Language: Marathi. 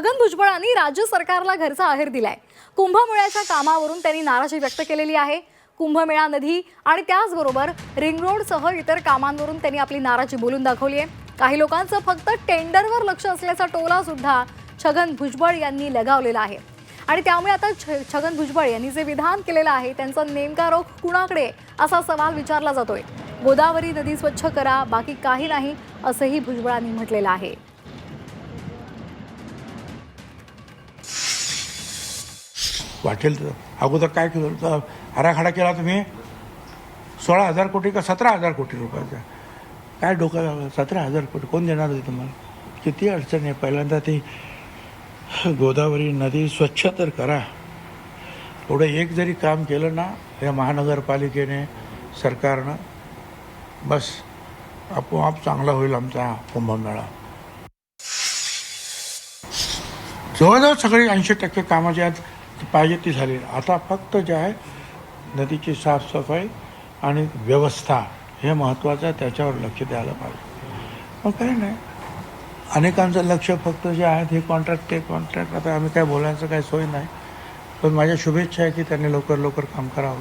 छगन भुजबळांनी राज्य सरकारला घरचा अहेर दिलाय. कुंभमेळ्याच्या कामावरून त्यांनी नाराजी व्यक्त केलेली आहे. कुंभमेळा नदी आणि त्याचबरोबर रिंग रोडसह इतर कामांवरून त्यांनी आपली नाराजी बोलून दाखवली आहे. काही लोकांचं फक्त टेंडरवर लक्ष असल्याचा टोला सुद्धा छगन भुजबळ यांनी लगावलेला आहे. आणि त्यामुळे आता छ- छगन भुजबळ यांनी जे विधान केलेलं आहे त्यांचा नेमका रोख कुणाकडे असा सवाल विचारला जातोय. गोदावरी नदी स्वच्छ करा बाकी काही नाही असंही भुजबळांनी म्हटलेलं आहे. वाटेल तर. अगोदर काय केलं होतं? आराखडा केला तुम्ही? सोळा हजार कोटी का सतरा हजार कोटी रुपयाचा? काय डोकं सतरा हजार कोटी. कोण देणार होते तुम्हाला? किती अडचण आहे? पहिल्यांदा ती गोदावरी नदी स्वच्छ तर करा. एवढं एक जरी काम केलं ना या महानगरपालिकेने सरकारनं बस आपोआप चांगला होईल आमचा कुंभमेळा. जवळजवळ सगळी ऐंशी टक्के कामाच्या आज आहेत पाहिजे ती झाली. आता फक्त जे आहे नदीची साफसफाई आणि व्यवस्था हे महत्त्वाचं आहे त्याच्यावर लक्ष द्यायला पाहिजे. मग काही नाही. अनेकांचं लक्ष फक्त जे आहेत हे कॉन्ट्रॅक्ट ते कॉन्ट्रॅक्ट आता आम्ही काय बोलायचं काही सोय नाही. पण माझ्या शुभेच्छा आहे की त्यांनी लवकर लवकर काम करावं.